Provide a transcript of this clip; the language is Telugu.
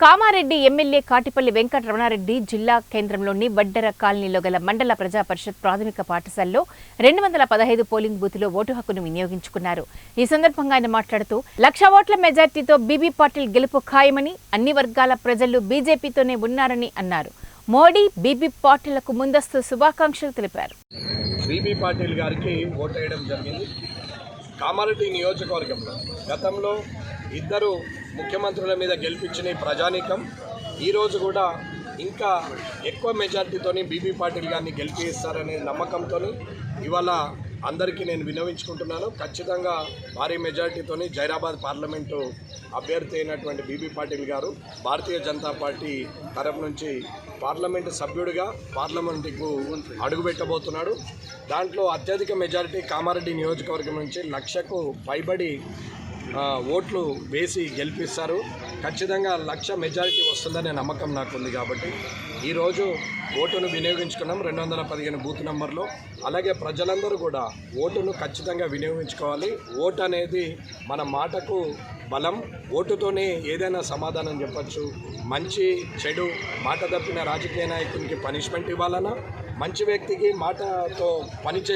కామారెడ్డి ఎమ్మెల్యే కాటిపల్లి వెంకటరమణారెడ్డి జిల్లా కేంద్రంలోని వడ్డెర కాలనీలో గల మండల ప్రజా పరిషత్ ప్రాథమిక పాఠశాలలో రెండు వందల పదహైదు పోలింగ్ బూత్లో ఓటు హక్కును వినియోగించుకున్నారు. ఈ సందర్భంగా ఆయన మాట్లాడుతూ లక్ష ఓట్ల మెజార్టీతో బీబీ పాటిల్ గెలుపు ఖాయమని అన్ని వర్గాల ప్రజలు బీజేపీతోనే ఉన్నారని అన్నారు. మోడీ బీబీ పాటిళ్ళకు ముందస్తు శుభాకాంక్షలు తెలిపారు. బీబీ పాటిల్ గారికి ఓటేయడం జరిగింది. కామారెడ్డి నియోజకవర్గంలో గతంలో ఇద్దరు ముఖ్యమంత్రుల మీద గెలిపించిన ప్రజానీకం ఈరోజు కూడా ఇంకా ఎక్కువ మెజార్టీతోని బీబీ పాటిల్ గారిని గెలిపిస్తారనే నమ్మకంతో ఇవాళ అందరికీ నేను విన్నవించుకుంటున్నాను. ఖచ్చితంగా భారీ మెజార్టీతోని జైరాబాద్ పార్లమెంటు అభ్యర్థి అయినటువంటి బీబీ పాటిల్ గారు భారతీయ జనతా పార్టీ తరపు నుంచి పార్లమెంటు సభ్యుడిగా పార్లమెంటుకు అడుగుపెట్టబోతున్నాడు. దాంట్లో అత్యధిక మెజారిటీ కామారెడ్డి నియోజకవర్గం నుంచి లక్షకు పైబడి ఓట్లు వేసి గెలిపిస్తారు. ఖచ్చితంగా లక్ష మెజారిటీ వస్తుందనే నమ్మకం నాకు ఉంది కాబట్టి ఈరోజు ఓటును వినియోగించుకున్నాం రెండు వందల పదిహేను బూత్ నెంబర్లో. అలాగే ప్రజలందరూ కూడా ఓటును ఖచ్చితంగా వినియోగించుకోవాలి. ఓటు అనేది మన మాటకు బలం. ఓటుతోనే ఏదైనా సమాధానం చెప్పచ్చు. మంచి చెడు మాట తప్పిన రాజకీయ నాయకునికి పనిష్మెంట్ ఇవ్వాలన్నా మంచి వ్యక్తికి మాటతో పనిచే